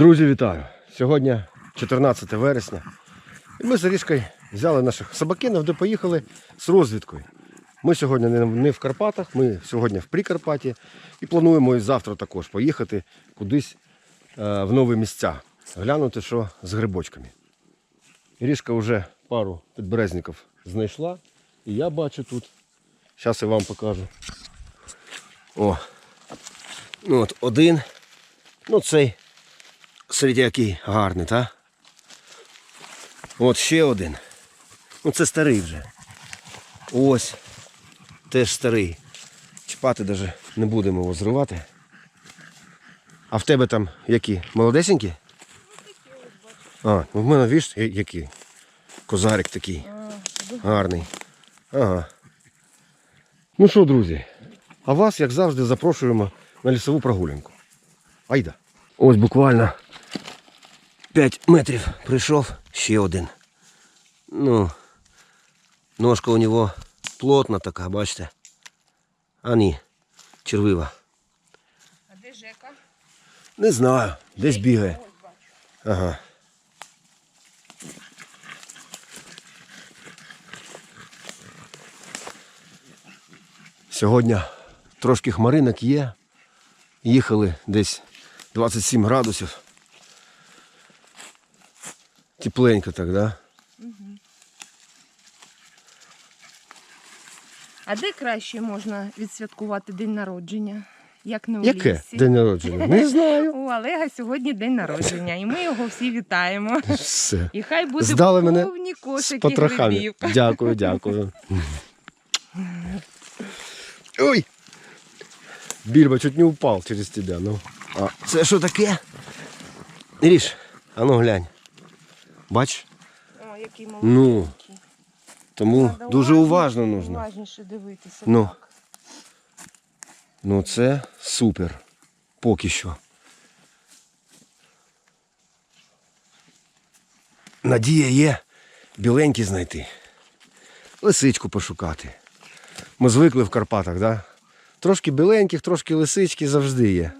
Друзі, вітаю! Сьогодні 14 вересня. І ми з Рішкою взяли наших собакинів, де поїхали з розвідкою. Ми сьогодні не- в Карпатах, ми сьогодні в Прикарпатті і плануємо і завтра також поїхати кудись е, в нові місця, глянути, що з грибочками. Рішка вже пару підберезників знайшла. І я бачу тут. Зараз я вам покажу. О. Ну от один. Ну цей Смотрите, який гарний, та? От ще один. Ну це старий вже. Ось. Теж старий. Чіпати навіть не будемо його зривати. А в тебе там які? Молодесенькі? А, ну в мене віж, який? Козарик такий. Гарний. Ага. Ну що, друзі, а вас, як завжди, запрошуємо на лісову прогулянку. Айда. Ось буквально 5 метрів прийшов ще один. Ну, ножка у нього плотна така, бачите. А ні, червива. А де Жека? Не знаю, десь бігає. Ага. Сьогодні трошки хмаринок є. Їхали десь 27 градусів. Тепленько так, да? А де краще можна відсвяткувати день народження? Як не у Яке лісі? день народження? Не знаю. У Олега сьогодні день народження, і ми його всі вітаємо. Все. І хай буде Здали мене повні кошики потрохами. грибів. Дякую, дякую. Ой! Більба чуть не упав через тебе. Ну. А це що таке? Ріш, а ну глянь. Бач? О, який Ну, тому Надо дуже уважно- нужно. Уважніше дивитися. Ну. так. Ну це супер. Поки що. Надія є біленькі знайти. Лисичку пошукати. Ми звикли в Карпатах, да? Трошки біленьких, трошки лисички завжди є.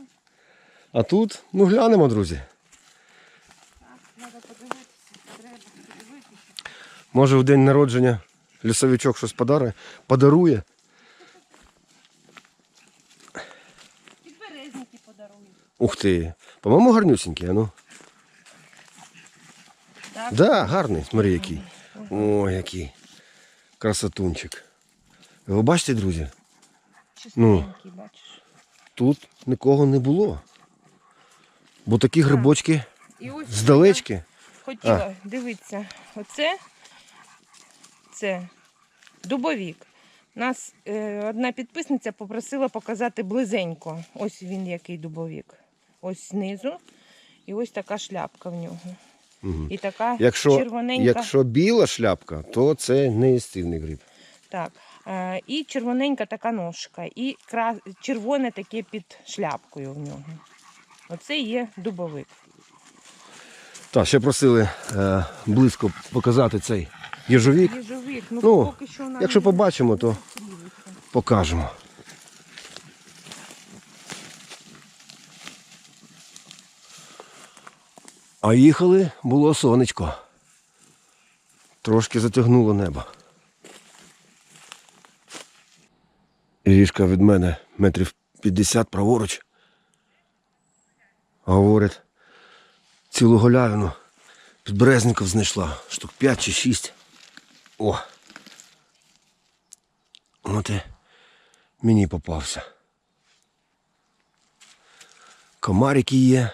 А тут, ну глянемо, друзі. Треба подивитися, треба подивитися. Може в день народження лісовичок щось подарує, подарує. Підберезники подарують. Ух ти. По-моєму, гарнюсінький, а ну. Так? Да, гарний, смотри який. О, який. Красотунчик. Ви бачите, друзі, Ну. Бачиш. тут нікого не було. Бо такі грибочки здалечки. Хотіла, дивіться, оце це дубовік. Нас е, одна підписниця попросила показати близенько. Ось він який дубовік. Ось знизу. І ось така шляпка в нього. Мгм. І така Якщо, червоненька. якщо біла шляпка, то це не їстивний гриб. Так. Е, і червоненька така ножка, і кра... червоне таке під шляпкою в нього. Оце є дубовик. Так, ще просили е, близько показати цей їжовік. Їжовик, ну, Ну, поки що нам Якщо не побачимо, то покажемо. А їхали було сонечко. Трошки затягнуло небо. Ріжка від мене метрів 50 праворуч. Говорить, цілу голявину підберезників знайшла, штук 5 чи 6. О! От і мені попався. Комарики є.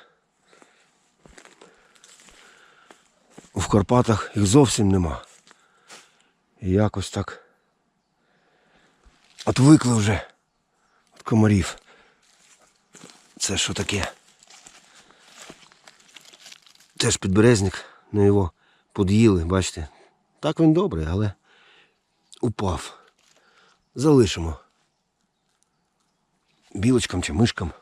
В Карпатах їх зовсім нема. І якось так. Отвикли вже від комарів. Це що таке? Теж підберезник, на його под'їли, бачите. Так він добрий, але упав. Залишимо. Білочкам чи мишкам.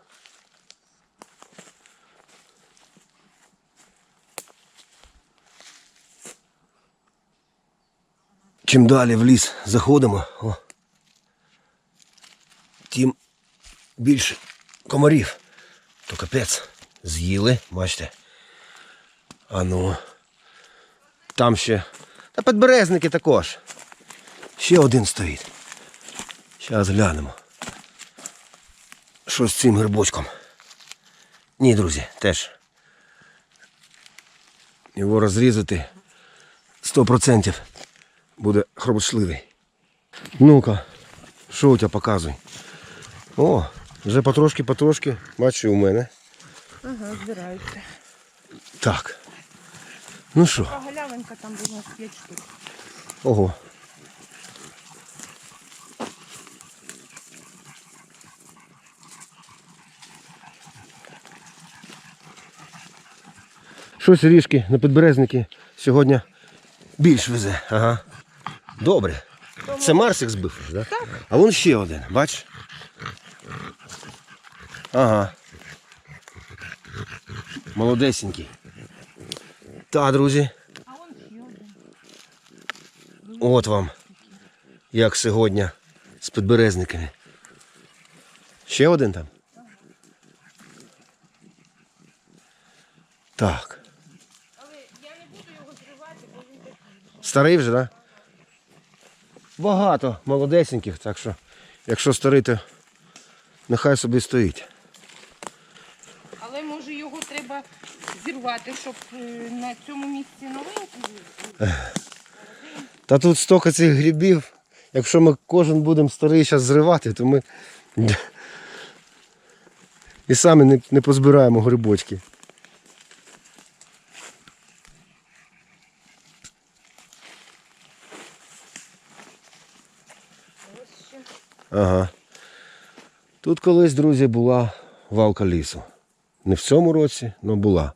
Чим далі в ліс заходимо, о, тим більше комарів. То капець. З'їли, бачите, А ну. Там ще. Та підберезники також. Ще один стоїть. Зараз глянемо. Що з цим грибочком? Ні, друзі, теж. Його розрізати 100% буде хробочливий. Ну-ка, що у тебе показуй? О, вже потрошки-потрошки, бачу, у мене. Ага, збираються. Так. Ну що, галявинка там була 5 штук. ого. Щось ріжки на підберезники сьогодні більш везе. Ага. Добре. Це Марсик збив, да? Так. А вон ще один, бач? Ага. Молодесенький. Та, друзі. От вам. Як сьогодні з підберезниками. Ще один там. Так. Але я не буду його зривати, бо він такий. Старий вже, так? Да? Багато молодесеньких, так що, якщо старий, то нехай собі стоїть. Але може його треба зірвати, щоб е, на цьому місці новенький. Та тут стільки цих грибів. Якщо ми кожен будемо старий зараз зривати, то ми і самі не, не позбираємо грибочки. Ага. Тут колись, друзі, була валка лісу. Не в цьому році, але була.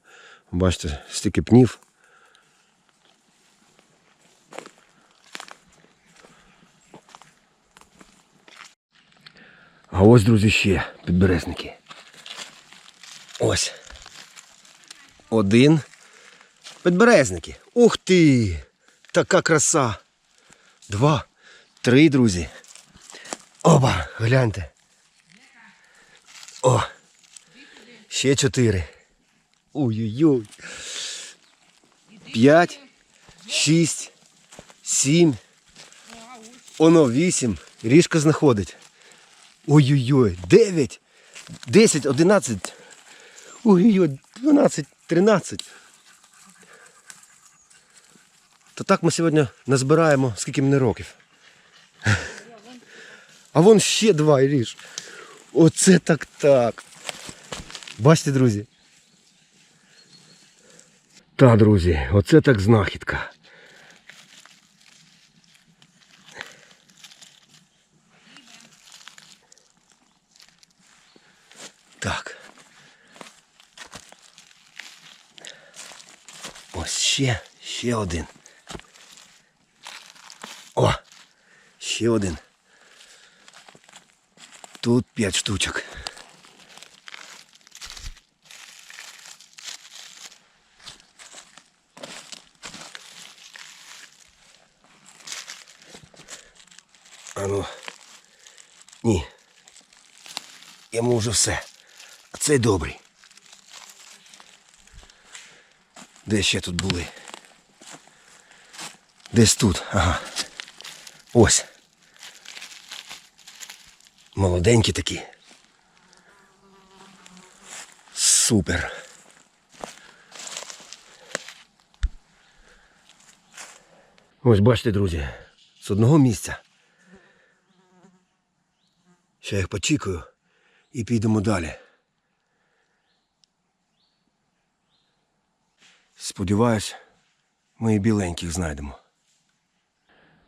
Бачите, стільки пнів. А ось, друзі, ще підберезники. Ось. Один. Підберезники. Ух ти! Така краса. Два. Три, друзі. Оба, гляньте. О! Ще чотири. Ой-ой-ой. П'ять, шість, сім. Оно вісім. Ріжка знаходить. Ой-ой-ой. Дев'ять, десять, одинадцять. Ой-ой-ой, дванадцять, тринадцять. То так ми сьогодні назбираємо, скільки мені років. А вон ще два Іріш. Оце так так. Бачите, друзі? Та, друзі, оце так знахідка. Так. Ось ще, ще один. О! Ще один. Тут п'ять штучок. Ну. Ні. Йому вже все. А цей добрий. Де ще тут були? Десь тут. Ага. Ось. Молоденькі такі. Супер. Ось бачите, друзі, з одного місця. Ще їх почікаю і підемо далі. Сподіваюсь, ми і біленьких знайдемо.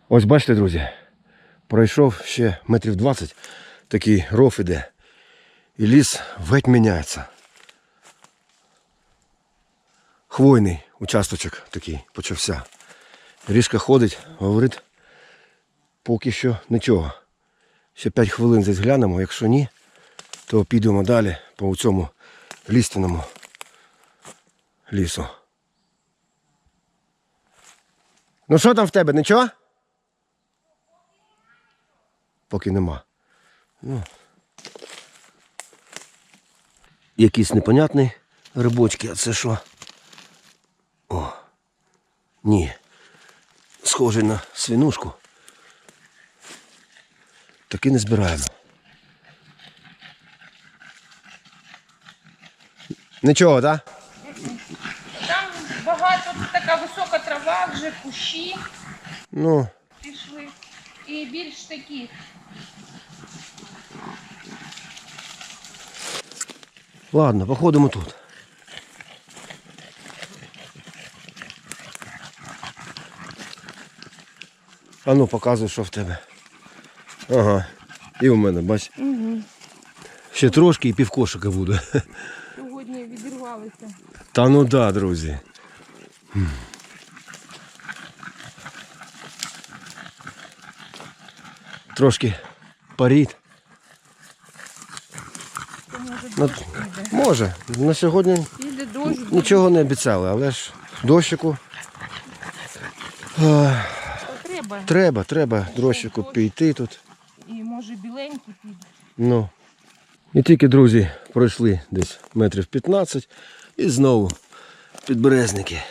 Ось бачите, друзі, пройшов ще метрів 20, такий ров іде. І ліс геть міняється. Хвойний участочок такий почався. Ріжка ходить, говорить, поки що нічого. Ще 5 хвилин десь глянемо, якщо ні, то підемо далі по цьому лістяному лісу. Ну що там в тебе, нічого? Поки нема. Ну. Якісь непонятні грибочки, а це що? О, Ні. Схожий на свинушку. Таки не збираємо. Нічого, так? Там багато така висока трава, вже кущі Ну, пішли. І більш такі. ладно, походимо тут. А ну, показуй, що в тебе. Ага. І у мене, бач. Угу. Ще трошки і півкошика буде. Сьогодні відірвалися. Та ну да, друзі. Трошки. То може Ну. Може, на сьогодні дощ. нічого не обіцяли, але ж дощику. треба. Треба, треба дощику піти тут. І може. Ну. І тільки, друзі, пройшли десь метрів 15 і знову підберезники.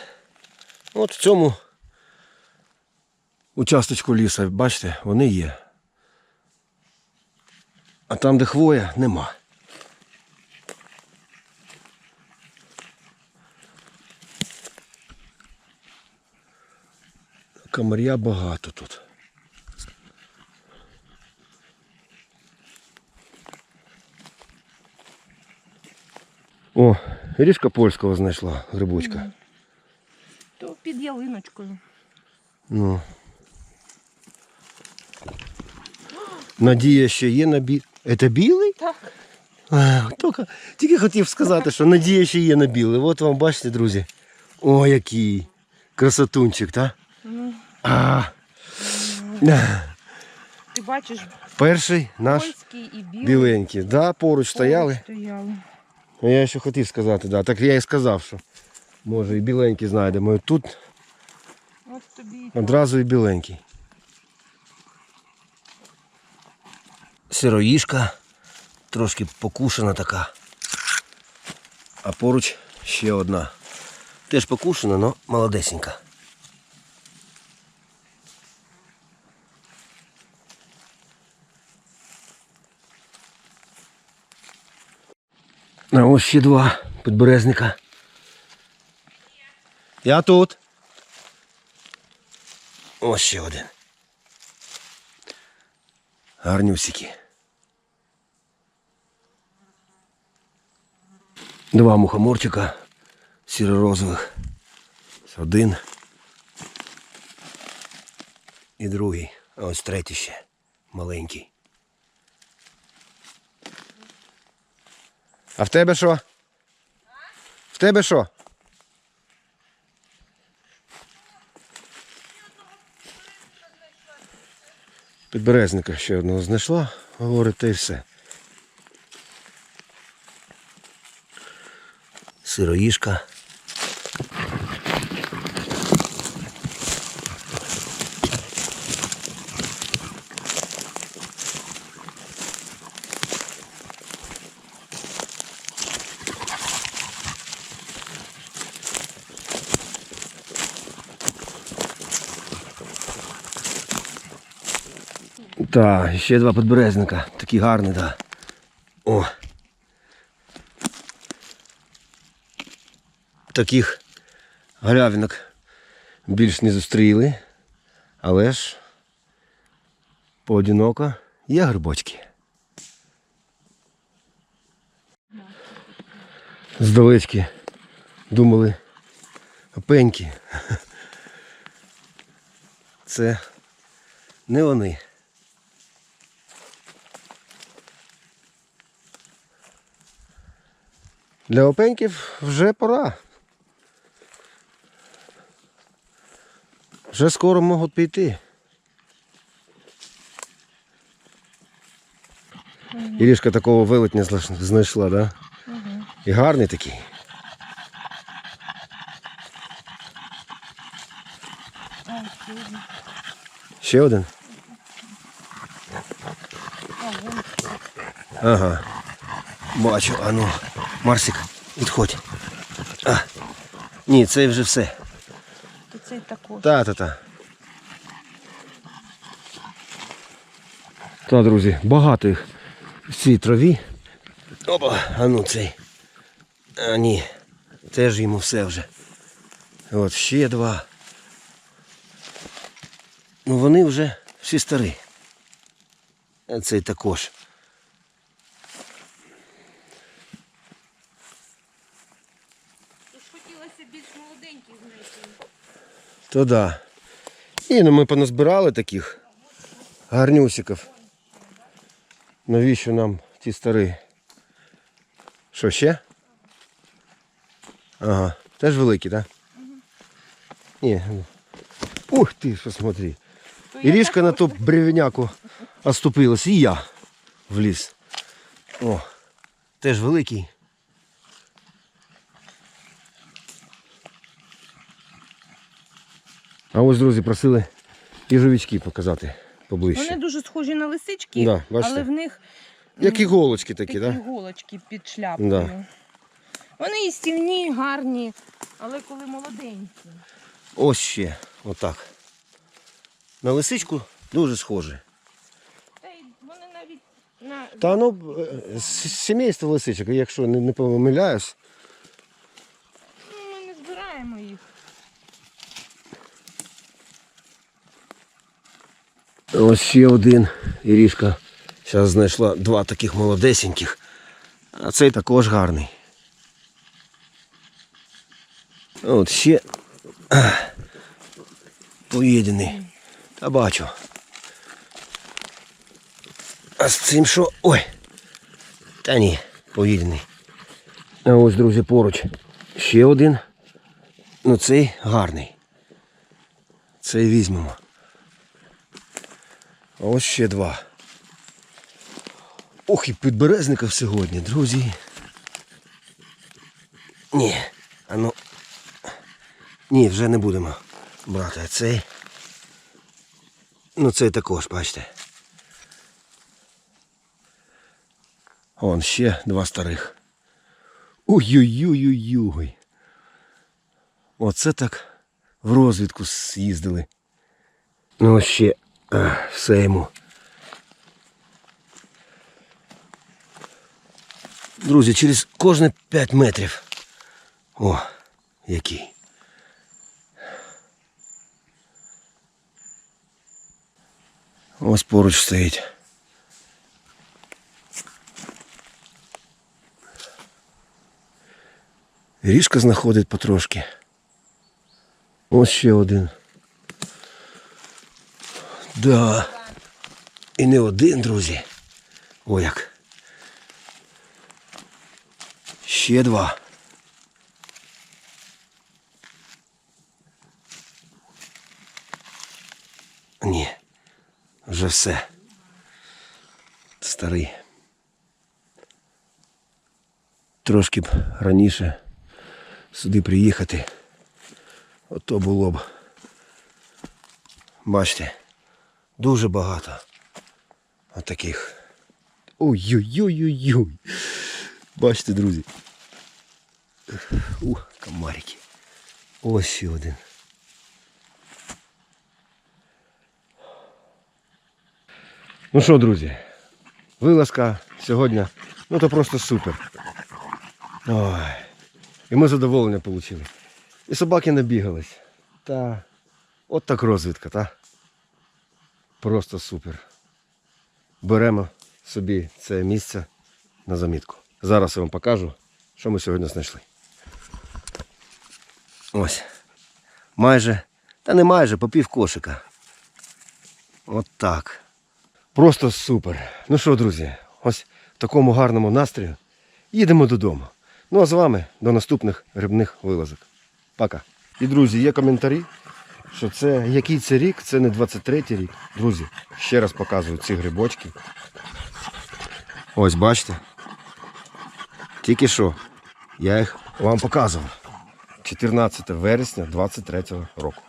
От в цьому участочку ліса, бачите, вони є. А там, де хвоя, нема. Камаря багато тут. О, ріжка польського знайшла грибочка. То під ялиночкою. Ну. Надія ще є на бі... Це білий? Так. А, Тільки, тільки хотів сказати, що надія ще є на білий. От вам бачите, друзі. О, який красотунчик, так? Ну, А, ти бачиш, перший наш польський і білий. біленький. Да, поруч стояли. Стояли. А я ще хотів сказати, да. так я і сказав, що може і біленький знайдемо. І тут От тобі Одразу і біленький. Сироїшка, трошки покушена така. А поруч ще одна. Теж покушена, але молодесенька. Ось ще два підберезника. Я тут. Ось ще один. Гарнюсики. Два мухоморчика сіро-розових. Один. І другий. А ось третій ще. Маленький. А в тебе що? В тебе що? Підберезника ще одного знайшла, говорить, й все. Сироїшка. Так, ще два підберезника. Такі гарні, так. О. Таких галявинок більш не зустріли, але ж поодиноко є грибочки. Здалечки думали опеньки. Це не вони. Для опеньків вже пора. Вже скоро можуть піти. Ірішка такого велетня знайшла, да? Угу. І гарний такий. А, ще один. Ще один? Ага. Бачу, а ну, Марсик, відходь. А. Ні, це вже все. То цей також. Та-та-та. Та, друзі, багато їх в цій траві. Опа, а ну цей. А ні, теж йому все вже. От ще два. Ну вони вже всі старі. Цей також. Хотілося більш молоденьких знайти. То да. І ну ми поназбирали таких гарнюсиків. Навіщо нам ті старі? Що ще? Ага, теж великі, так? Да? Ні. ну. Ух ти, посмотри. Ірішка на ту бревняку оступилась, і я вліз. О, теж великий. А ось, друзі, просили їжовички показати поближче. Вони дуже схожі на лисички, Да, але в них Як іголочки такі такі. Да? голочки під шляпкою. Да. Вони і стільні, гарні, але коли молоденькі. Ось ще, отак. На лисичку дуже схоже. Та й вони навіть на Та ну, е, з сімейства лисичок, якщо не, не помиляюсь. Ну, ми не збираємо їх. Ось ще один. Ірішка зараз знайшла два таких молодесеньких. А цей також гарний. От ще ах, поїдений. Та бачу. А з цим що? Ой. Та ні, поїдений. А ось, друзі, поруч. Ще один. Ну цей гарний. Цей візьмемо. А ось ще два. Ох, і підберезників сьогодні, друзі. Ні, а ну. Ні, вже не будемо брати. А цей. Ну цей також, бачите. Он ще два старих. Ой-ой-ой-ой-ой. Оце так в розвідку з'їздили. Ну ще все йому. Друзі, через кожні 5 метрів. О, який. Ось поруч стоїть. Ріжка знаходить потрошки. Ось ще один. Да. І не один, друзі. О як. Ще два. Ні. Вже все. Старий. Трошки б раніше сюди приїхати. Ото було б. Бачите, дуже багато отаких. Ой-ой-ой-ой-ой. Бачите, друзі. Ух, комарики. Ось ще один. Ну що, друзі, вилазка сьогодні, ну то просто супер. Ой. І ми задоволення отримали. І собаки набігались. Та от так розвідка, та? Просто супер. Беремо собі це місце на замітку. Зараз я вам покажу, що ми сьогодні знайшли. Ось. Майже, та не майже, по пів кошика. От так. Просто супер. Ну що, друзі, ось в такому гарному настрою їдемо додому. Ну а з вами до наступних грибних вилазок. Пока. І друзі, є коментарі, що це який це рік, це не 23-й рік. Друзі, ще раз показую ці грибочки. Ось бачите. Тільки що я їх вам показував. 14 вересня 23 року.